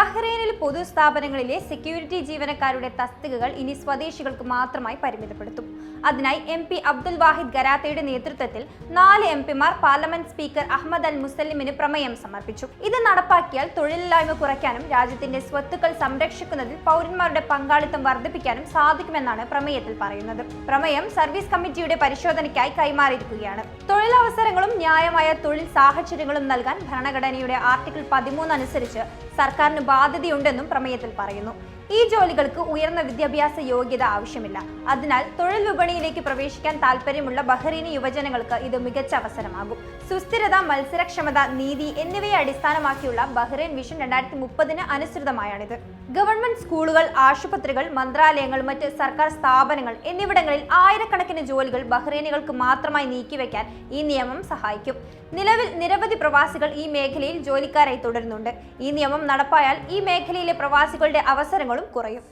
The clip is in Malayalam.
ബഹ്റൈനിൽ പൊതുസ്ഥാപനങ്ങളിലെ സെക്യൂരിറ്റി ജീവനക്കാരുടെ തസ്തികകൾ ഇനി സ്വദേശികൾക്ക് മാത്രമായി പരിമിതപ്പെടുത്തും. അതിനായി എം പി അബ്ദുൽ വാഹിദ് ഗരാത്തയുടെ നേതൃത്വത്തിൽ നാല് എം പിമാർ പാർലമെന്റ് സ്പീക്കർ അഹമ്മദ് അൽ മുസല്ലിമിന് പ്രമേയം സമർപ്പിച്ചു. ഇത് നടപ്പാക്കിയാൽ തൊഴിലില്ലായ്മ കുറയ്ക്കാനും രാജ്യത്തിന്റെ സ്വത്തുക്കൾ സംരക്ഷിക്കുന്നതിൽ പൗരന്മാരുടെ പങ്കാളിത്തം വർദ്ധിപ്പിക്കാനും സാധിക്കുമെന്നാണ് പ്രമേയത്തിൽ പറയുന്നത്. പ്രമേയം സർവീസ് കമ്മിറ്റിയുടെ പരിശോധനയ്ക്കായി കൈമാറിയിരിക്കുകയാണ്. തൊഴിലവസരങ്ങളും ന്യായമായ തൊഴിൽ സാഹചര്യങ്ങളും നൽകാൻ ഭരണഘടനയുടെ ആർട്ടിക്കിൾ പതിമൂന്ന് അനുസരിച്ച് സർക്കാരിന് ബാധ്യതയുണ്ടെന്നും പ്രമേയത്തിൽ പറയുന്നു. ഈ ജോലികൾക്ക് ഉയർന്ന വിദ്യാഭ്യാസ യോഗ്യത ആവശ്യമില്ല. അതിനാൽ തൊഴിൽ വിപണിയിലേക്ക് പ്രവേശിക്കാൻ താല്പര്യമുള്ള ബഹ്റൈനി യുവജനങ്ങൾക്ക് ഇത് മികച്ച അവസരമാകും. സുസ്ഥിരത മത്സരക്ഷമത നീതി എന്നിവയെ അടിസ്ഥാനമാക്കിയുള്ള ബഹ്റൈൻ വിഷൻ രണ്ടായിരത്തി മുപ്പതിന് അനുസൃതമായാണിത്. ഗവൺമെന്റ് സ്കൂളുകൾ ആശുപത്രികൾ മന്ത്രാലയങ്ങൾ മറ്റ് സർക്കാർ സ്ഥാപനങ്ങൾ എന്നിവിടങ്ങളിൽ ആയിരക്കണക്കിന് ജോലികൾ ബഹ്റൈനികൾക്ക് മാത്രമായി നീക്കിവെക്കാൻ ഈ നിയമം സഹായിക്കും. നിലവിൽ നിരവധി പ്രവാസികൾ ഈ മേഖലയിൽ ജോലിക്കാരായി തുടരുന്നുണ്ട്. ഈ നിയമം നടപ്പായാൽ ഈ മേഖലയിലെ പ്രവാസികളുടെ അവസരങ്ങളും കുറയും.